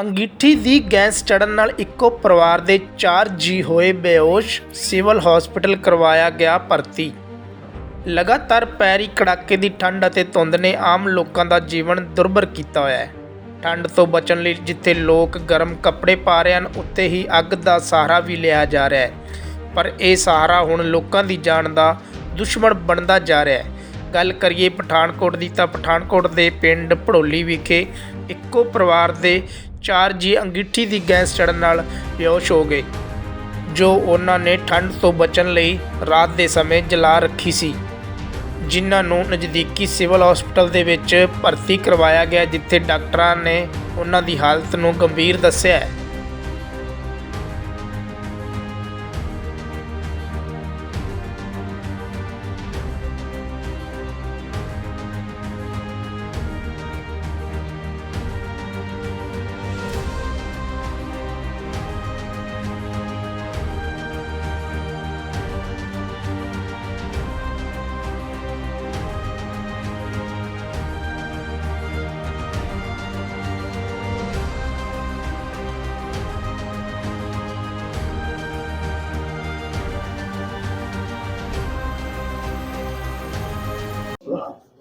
ਅੰਗੀਠੀ ਦੀ gas ਚੜਨ ਨਾਲ ਇੱਕੋ ਪਰਿਵਾਰ ਦੇ 4 ਜੀ ਹੋਏ ਬੇਹੋਸ਼ ਸਿਵਲ ਹਸਪੀਟਲ ਕਰਵਾਇਆ ਗਿਆ ਭਰਤੀ। ਲਗਾਤਾਰ ਪੈਰੀ ਕੜਾਕੇ ਦੀ ਠੰਡ ਅਤੇ ਧੁੰਦ ਨੇ ਆਮ ਲੋਕਾਂ ਦਾ ਜੀਵਨ ਦੁਰਭਰ ਕੀਤਾ ਹੋਇਆ ਹੈ। ਠੰਡ ਤੋਂ ਬਚਣ ਲਈ ਜਿੱਥੇ ਲੋਕ ਗਰਮ ਕੱਪੜੇ ਪਾ ਰਹੇ ਹਨ, ਉੱਥੇ ਹੀ ਅੱਗ ਦਾ ਸਹਾਰਾ ਵੀ ਲਿਆ ਜਾ ਰਿਹਾ ਹੈ। ਪਰ ਇਹ ਸਹਾਰਾ ਹੁਣ ਲੋਕਾਂ ਦੀ ਜਾਨ ਦਾ ਦੁਸ਼ਮਣ ਬਣਦਾ ਜਾ ਰਿਹਾ ਹੈ। ਗੱਲ ਕਰੀਏ ਪਠਾਨਕੋਟ ਦੀ ਤਾਂ ਪਠਾਨਕੋਟ ਦੇ ਪਿੰਡ ਭੜੋਲੀ ਵਿਖੇ ਇੱਕੋ ਪਰਿਵਾਰ ਦੇ ਚਾਰ ਜੀ ਅੰਗੀਠੀ ਦੀ ਗੈਸ ਚੜਨ ਨਾਲ ਬੇਹੋਸ਼ ਹੋ ਗਏ, ਜੋ ਉਹਨਾਂ ਨੇ ਠੰਡ ਤੋਂ ਬਚਣ ਲਈ ਰਾਤ ਦੇ ਸਮੇਂ ਜਲਾ ਰੱਖੀ ਸੀ। ਜਿਨ੍ਹਾਂ ਨੂੰ ਨਜ਼ਦੀਕੀ ਸਿਵਲ ਹਸਪਤਾਲ ਦੇ ਵਿੱਚ ਭਰਤੀ ਕਰਵਾਇਆ ਗਿਆ, ਜਿੱਥੇ ਡਾਕਟਰਾਂ ਨੇ ਉਹਨਾਂ ਦੀ ਹਾਲਤ ਨੂੰ ਗੰਭੀਰ ਦੱਸਿਆ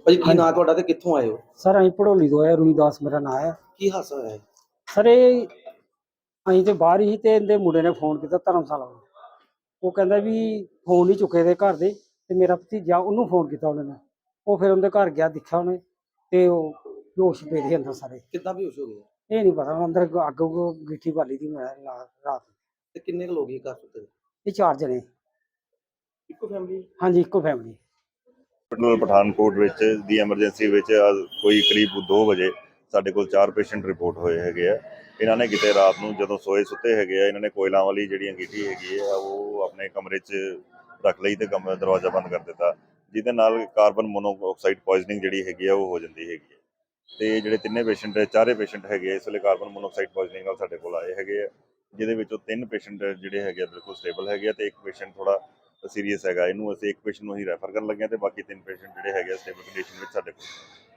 ਭਾਜੀ ਕੀ ਨਾਂ ਤੁਹਾਡਾ ਤੇ ਕਿੱਥੋਂ ਆਏ ਹੋ? ਸਰ ਅਸੀਂ ਪੜੋਲੀ ਤੋਂ ਆਏ ਰੂਈਦਾਸ ਮੇਰਾ ਨਾਮ ਹੈ। ਕੀ ਹਾਸਾ ਹੋਇਆ ਹੈ ਸਰ ਇਹ ਅਸੀਂ ਤੇ ਬਾਹਰ ਹੀ ਤੇ ਇਹਦੇ ਮੁੰਡੇ ਨੇ ਫੋਨ ਕੀਤਾ ਧਰਮਸ਼ਾਲਾ ਉਹ ਕਹਿੰਦਾ ਵੀ ਫੋਨ ਨਹੀਂ ਚੁੱਕੇ ਦੇ ਘਰ ਦੇ ਤੇ ਮੇਰਾ ਭਤੀਜਾ ਉਹਨੂੰ ਫੋਨ ਕੀਤਾ ਉਹਨੇ ਨੇ। ਉਹ ਫਿਰ ਉਹਦੇ ਘਰ ਗਿਆ ਦੇਖਿਆ ਉਹਨੇ ਤੇ ਉਹ ਬੇਹੋਸ਼ ਪਏ ਦੇ ਅੰਦਰ ਸਾਰੇ। ਕਿੱਦਾਂ ਬੇਹੋਸ਼ ਹੋ ਗਏ? ਇਹ ਨਹੀਂ ਪਤਾ ਅੰਦਰ ਅੱਗ ਉੱਗ ਗਿੱਠੀ ਬਾਲੀ ਦੀ ਮੈਂ ਲਾ- ਰਾਤ। ਤੇ ਕਿੰਨੇ ਕੁ ਲੋਕ ਇਹ ਘਰ ਸੁੱਤੇ ਇਹ ਚਾਰ ਜਣੇ। ਇੱਕੋ ਫੈਮਿਲੀ ਹਾਂਜੀ ਇੱਕੋ ਫੈਮਿਲੀ ਹਸਪੀਟਲ ਪਠਾਨਕੋਟ ਵਿੱਚ ਦੀ ਐਮਰਜੈਂਸੀ ਵਿੱਚ ਅੱਜ ਕੋਈ ਕਰੀਬ 2 ਵਜੇ ਸਾਡੇ ਕੋਲ ਚਾਰ ਪੇਸ਼ੈਂਟ ਰਿਪੋਰਟ ਹੋਏ ਹੈਗੇ ਆ। ਇਹਨਾਂ ਨੇ ਕਿਤੇ ਰਾਤ ਨੂੰ ਜਦੋਂ ਸੋਏ ਸੁੱਤੇ ਹੈਗੇ ਆ, ਇਹਨਾਂ ਨੇ ਕੋਇਲਾਂ ਵਾਲੀ ਜਿਹੜੀ ਅੰਗੀਠੀ ਹੈਗੀ ਆ, ਉਹ ਆਪਣੇ ਕਮਰੇ 'ਚ ਰੱਖ ਲਈ ਤੇ ਕਮਰਾ ਦਰਵਾਜ਼ਾ ਬੰਦ ਕਰ ਦਿੱਤਾ, ਜਿਹਦੇ ਨਾਲ ਕਾਰਬਨ ਮੋਨੋਆਕਸਾਈਡ ਪੋਇਜ਼ਨਿੰਗ ਜਿਹੜੀ ਹੈਗੀ ਆ, ਉਹ ਹੋ ਜਾਂਦੀ ਹੈਗੀ ਹੈ ਤੇ ਜਿਹੜੇ ਤਿੰਨੇ ਪੇਸ਼ੈਂਟ ਚਾਰੇ ਪੇਸ਼ੈਂਟ ਹੈਗੇ ਇਸ ਵੇਲੇ ਕਾਰਬਨ ਮੋਨੋਆਕਸਾਈਡ ਪੋਇਜ਼ਨਿੰਗ ਨਾਲ ਸਾਡੇ ਕੋਲ ਆਏ ਹੈਗੇ ਆ, ਜਿਹਦੇ ਵਿੱਚੋਂ ਤਿੰਨ ਪੇਸ਼ੈਂਟ ਜਿਹੜੇ ਹੈਗੇ ਆ, ਬਿਲਕੁਲ ਸਟੇਬਲ ਹੈਗੇ ਆ ਤੇ ਇੱਕ ਪੇਸ਼ੈਂਟ ਥੋੜਾ ਸੀਰੀਅਸ ਹੈਗਾ। ਇਹਨੂੰ ਅਸੀਂ ਇੱਕ ਪੇਸ਼ੈਂਟ ਨੂੰ ਹੀ ਰੈਫਰ ਕਰਨ ਲੱਗੇ ਹਾਂ ਤੇ ਬਾਕੀ ਤਿੰਨ ਪੇਸ਼ੈਂਟ ਜਿਹੜੇ ਹੈਗੇ ਆ ਸਟੇਬਲ ਕੰਡੀਸ਼ਨ ਵਿੱਚ ਸਾਡੇ ਕੋਲ।